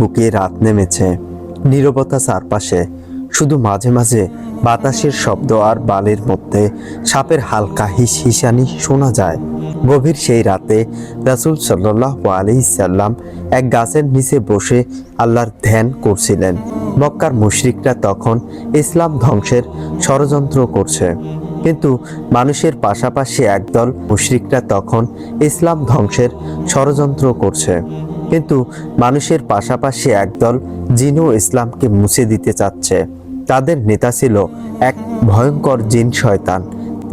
বুকে রাত নেমেছে। নীরবতা চারপাশে, শুধু মাঝে মাঝে বাতাসের শব্দ আর বালির মধ্যে সাপের হালকা হিস হিসানি শোনা যায়। গভীর সেই রাতে রাসুল সাল্লাহ আলি সাল্লাম এক গাছের নিচে বসে আল্লাহর ধ্যান করছিলেন। মক্কার মুশরিকরা তখন ইসলাম ধ্বংসের ষড়যন্ত্র করছে। কিন্তু মানুষের পাশাপাশি একদল মুশরিকরা তখন ইসলাম ধ্বংসের ষড়যন্ত্র করছে। কিন্তু মানুষের পাশাপাশি একদল জিনও ইসলামকে মুছে দিতে চাচ্ছে। তাদের নেতা ছিল এক ভয়ঙ্কর জিন শয়তান,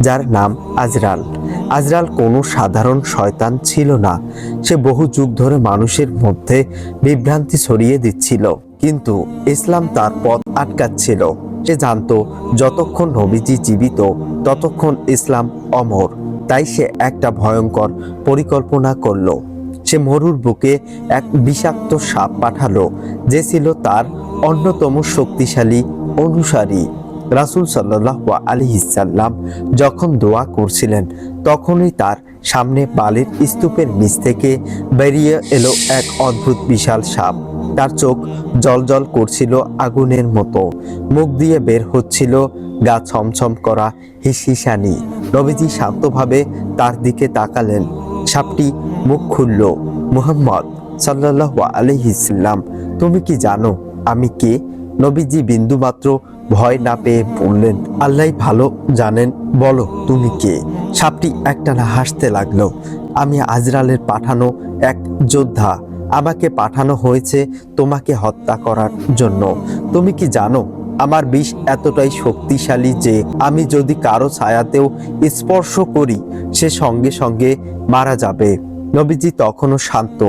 যার নাম আজরাল। আজরাল কোনো সাধারণ শয়তান ছিল না। সে বহু যুগ ধরে মানুষের মধ্যে বিভ্রান্তি ছড়িয়ে দিচ্ছিল। কিন্তু ইসলাম তার পথ আটকাচ্ছিল। সে জানতো, যতক্ষণ নবীজি জীবিত, ততক্ষণ ইসলাম অমর। তাই সে একটা ভয়ঙ্কর পরিকল্পনা করল। সে মরুর বুকে এক বিষাক্ত সাপ পাঠালো, যে ছিল তার অন্যতম শক্তিশালী অনুসারী। রাসুল সাল্লাহ আলী ইসাল্লাম যখন দোয়া করছিলেন, তখনই তার সামনে বালির স্তূপের নিচ থেকে বেরিয়ে এলো এক অদ্ভুত বিশাল সাপ। তার চোখ জলজল করছিল আগুনের মতো, মুখ দিয়ে বের হচ্ছিল গা ছমছম করা হিসহিসানি। নবীজি শান্তভাবে তার দিকে তাকালেন। সাপটি মুখ খুলল। মুহাম্মদ সাল্লাহ আলহিসাল্লাম তুমি কি জানো আমি কে? নবীজি বিন্দুমাত্র ভয় না পেয়ে বললেন, আল্লাহ ভালো জানেন, বলো তুমি কে? সাপটি একটানা হাসতে লাগল, আমি আজরালের পাঠানো এক যোদ্ধা, আমাকে পাঠানো হয়েছে তোমাকে হত্যা করার জন্য। তুমি কি জানো আমার বিষ এতটাই শক্তিশালী যে আমি যদি কারও ছায়াতেও স্পর্শ করি, সে সঙ্গে সঙ্গে মারা যাবে। নবীজি তখনও শান্ত।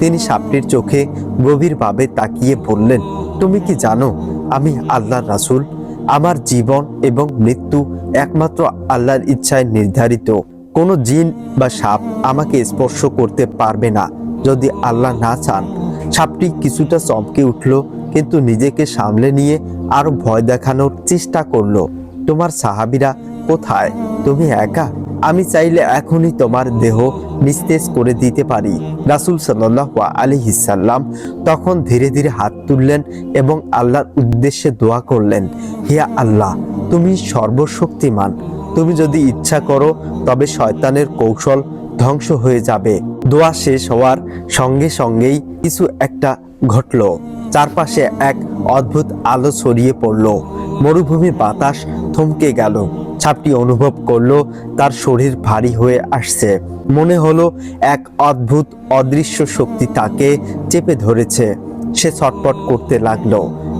তিনি সাপটির চোখে গভীরভাবে তাকিয়ে বললেন, তুমি কি জানো, আমি আল্লাহর রাসূল? আমার জীবন এবং মৃত্যু একমাত্র আল্লাহর ইচ্ছায় নির্ধারিত। কোনো জিন বা সাপ আমাকে স্পর্শ করতে পারবে না যদি আল্লাহ না চান। সাপটি কিছুটা চমকে উঠল কিন্তু নিজেকে সামলে নিয়ে আরও ভয় দেখানোর চেষ্টা করল। তোমার সাহাবিরা কোথায়? তুমি একা? আমি চাইলে এখনই তোমার দেহ নিস্তেজ করে দিতে পারি। রাসুল সাল্লাহ আলী হিসাল্লাম তখন ধীরে ধীরে হাত তুললেন এবং আল্লাহর উদ্দেশ্যে দোয়া করলেন হিয়া আল্লাহ, তুমি সর্বশক্তিমান। তুমি যদি ইচ্ছা করো, তবে শয়তানের কৌশল ধ্বংস হয়ে যাবে। দোয়া শেষ হওয়ার সঙ্গে সঙ্গেই কিছু একটা ঘটল। চারপাশে এক অদ্ভুত আলো ছড়িয়ে পড়ল। মরুভূমির বাতাস থমকে গেল। ছাপটি অনুভব করল তার শরীর ভারী হয়ে আসছে। মনে হলো এক অদ্ভুত, অদৃশ্য শক্তি তাকে চেপে ধরেছে। সে ছটপট করতে লাগল।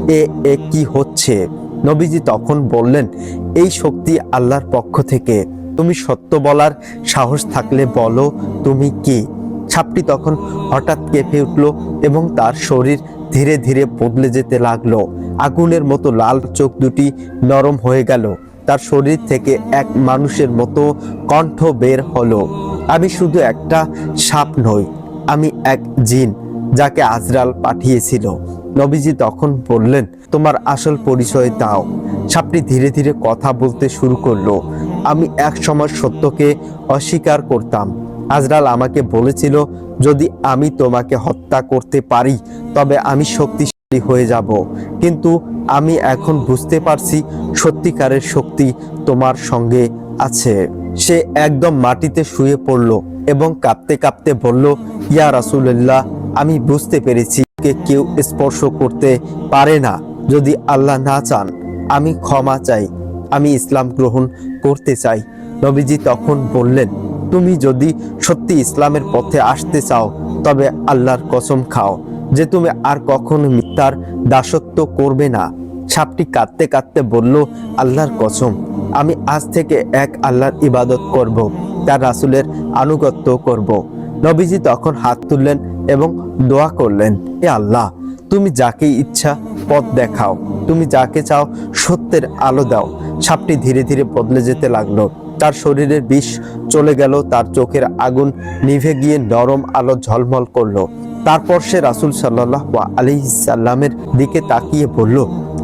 এ এ কি হচ্ছে? নবীজি তখন বললেন, এই শক্তি আল্লাহর পক্ষ থেকে। তুমি সত্য বলার সাহস থাকলে বলো, তুমি কি? ছাপটি তখন হঠাৎ কেঁপে উঠল এবং তার শরীর ধীরে ধীরে বদলে যেতে লাগল। আগুনের মতো লাল চোখ দুটি নরম হয়ে গেল। তার শরীর থেকে এক মানুষের মতো কণ্ঠ বের হলো। আমি শুধু একটা সাপ নই, আমি এক জিন যাকে আজরাল পাঠিয়েছিল। নবীজি তখন বললেন, তোমার আসল পরিচয় দাও। সাপটি ধীরে ধীরে কথা বলতে শুরু করল। আমি এক সময় সত্যকে অস্বীকার করতাম। আজরাল আমাকে বলেছিল, যদি আমি তোমাকে হত্যা করতে পারি তবে আমি শক্তিশালী হয়ে যাব। কিন্তু আমি এখন বুঝতে পারছি সত্যিকারের শক্তি তোমার সঙ্গে আছে। সে একদম মাটিতে শুয়ে পড়ল এবং কাঁপতে কাঁপতে বলল, ইয়া রাসূলুল্লাহ, আমি বুঝতে পেরেছি কে কেউ স্পর্শ করতে পারে না। যদি আল্লাহ না চান, আমি ক্ষমা চাই। আমি ইসলাম গ্রহণ করতে চাই। নবীজি তখন বললেন, তুমি যদি সত্যি ইসলামের পথে আসতে চাও, তবে আল্লাহর কসম খাও। যে তুমি আর কখনো মিথ্যার দাসত্ব করবে না। সাপটি কাঁদতে কাঁদতে বলল, আল্লাহর কসম, আমি আজ থেকে এক আল্লাহর ইবাদত করব, তার রাসূলের আনুগত্য করব। নবীজি তখন হাত তুললেন এবং দোয়া করলেন এ আল্লাহ, তুমি যাকে ইচ্ছা পথ দেখাও, তুমি যাকে চাও সত্যের আলো দাও। সাপটি ধীরে ধীরে বদলে যেতে লাগল। তার শরীরের বিষ চলে গেল, তার চোখের আগুন নিভে গিয়ে নরম আলো ঝলমল করল। তারপর সে রাসুল সাল্লাহ আলি সাল্লামের দিকে তাকিয়ে বলল,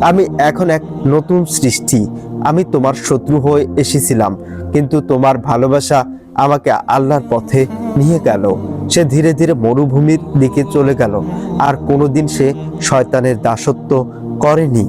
আমি এখন এক নতুন সৃষ্টি। আমি তোমার শত্রু হয়ে এসেছিলাম, কিন্তু তোমার ভালোবাসা আমাকে আল্লাহর পথে নিয়ে গেল। সে ধীরে ধীরে মরুভূমির দিকে চলে গেল, আর কোনোদিন সে শয়তানের দাসত্ব করেনি।